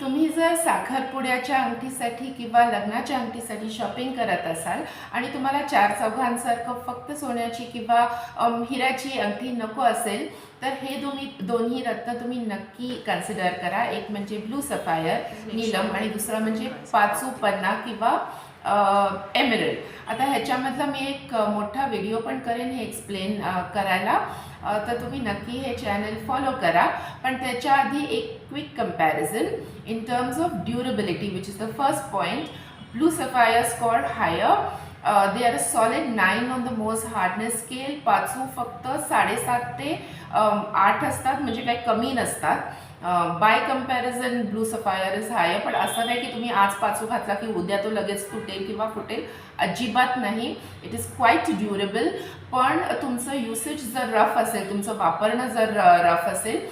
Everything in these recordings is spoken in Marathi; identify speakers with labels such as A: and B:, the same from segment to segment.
A: तुम्ही जर साखरपुड्याच्या अंगठीसाठी किंवा लग्नाच्या अंगठीसाठी शॉपिंग करत असाल आणि तुम्हाला चार चौघांसारखं फक्त सोन्याची किंवा हिऱ्याची अंगठी नको असेल तर हे दोन्ही दोन्ही रत्न तुम्ही नक्की कन्सिडर करा. एक म्हणजे ब्लू सफायर नीलम आणि दुसरा म्हणजे पाचू पन्ना किंवा एमरल्ड आता ह्याच्यामधला मी एक मोठा व्हिडिओ पण करेन हे एक्सप्लेन करायला. तर तुम्ही नक्की हे चॅनल फॉलो करा. पण त्याच्या आधी एक quick comparison in terms of durability which is the first point blue sapphire scores higher they are a solid nine on the Mohs hardness scale पाचू फक्त साडेसात ते आठ असतात म्हणजे काही कमी नसतात. By comparison blue sapphire is high पण असं नाही की तुम्ही आज पाचू घातला की उद्या तो लगेच तुटेल किंवा फुटेल. अजिबात नाही. इट इज क्वाईट ड्युरेबल पण तुमचं युसेज जर रफ असेल तुमचं वापरणं जर रफ असेल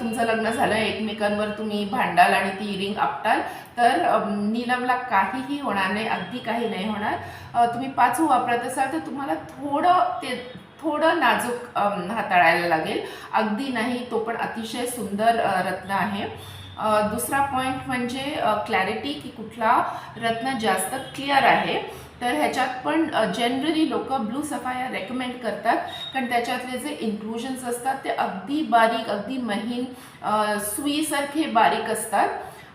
A: तुमचं लग्न झालं एकमेकांवर तुम्ही भांडाल आणि ती रिंग आपटाल तर नीलमला काहीही होणार नाही अगदी काही नाही होणार. तुम्ही पाचू वापरत असाल तर तुम्हाला थोडं ते थोडं नाजूक हाताळायला लागेल. अगदी नाही तो पण अतिशय सुंदर रत्न आहे. दुसरा पॉईंट म्हणजे क्लॅरिटी की कुठला रत्न जास्त क्लिअर आहे. तर ह्याच्यात पण जनरली लोक ब्लू सफाया रेकमेंड करतात. कारण त्याच्यातले जे इन्क्लुजन्स असतात ते अगदी बारीक अगदी महीन सुईसारखे बारीक असतात.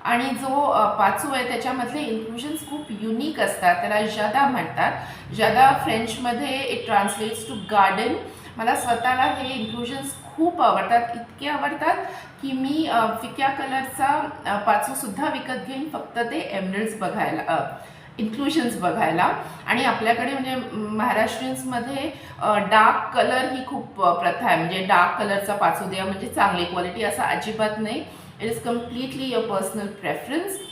A: आणि जो पाचू आहे त्याच्यामधले इन्क्लुजन्स खूप युनिक असतात. त्याला जदा म्हणतात. जदा फ्रेंचमध्ये इट ट्रान्सलेट्स टू गार्डन मला स्वतःला हे इन्क्लुजन्स खूप आवडतात. इतके आवडतात की मी फिक्या कलरचा पाचूसुद्धा विकत घेईन. फक्त ते एमरल्ड्स बघायला इन्क्लुजन्स बघायला. आणि आपल्याकडे म्हणजे महाराष्ट्रीयन्समध्ये डार्क कलर ही खूप प्रथा आहे. म्हणजे डार्क कलरचा पाचूद्या म्हणजे चांगली क्वालिटी असा अजिबात नाही. It is completely your personal preference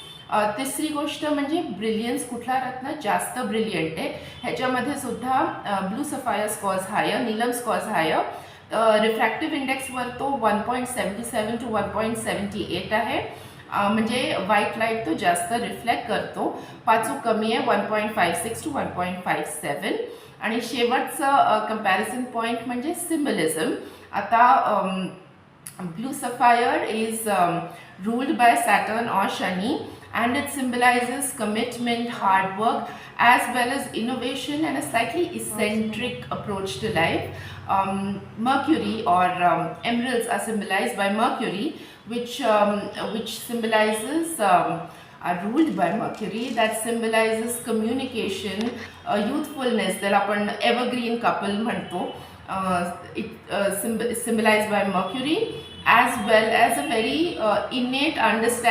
A: तिसरी गोष्ट म्हणजे ब्रिलियन्स कुठला रत्न? जास्त ब्रिलियंट आहे. ह्याच्यामध्ये सुद्धा blue sapphire scores higher Neelam scores higher refractive इंडेक्सवर तो one point seventy seven to one point seventy eight आहे. म्हणजे व्हाईट लाइट तो जास्त रिफ्लेक्ट करतो. पाचू कमी आहे one point five six to one point five seven आणि शेवटचं कंपॅरिझन पॉईंट म्हणजे सिम्बलिझम आता blue sapphire is ruled by Saturn or Shani and it symbolizes commitment, hard work, as well as innovation and a slightly eccentric approach to life. Um, mercury or um, emeralds are symbolized by Mercury, which, um, which symbolizes um, are ruled by Mercury that symbolizes communication, uh, youthfulness, that upon evergreen couple manto, uh, it uh, symbolized by Mercury as well as a very uh, innate understanding.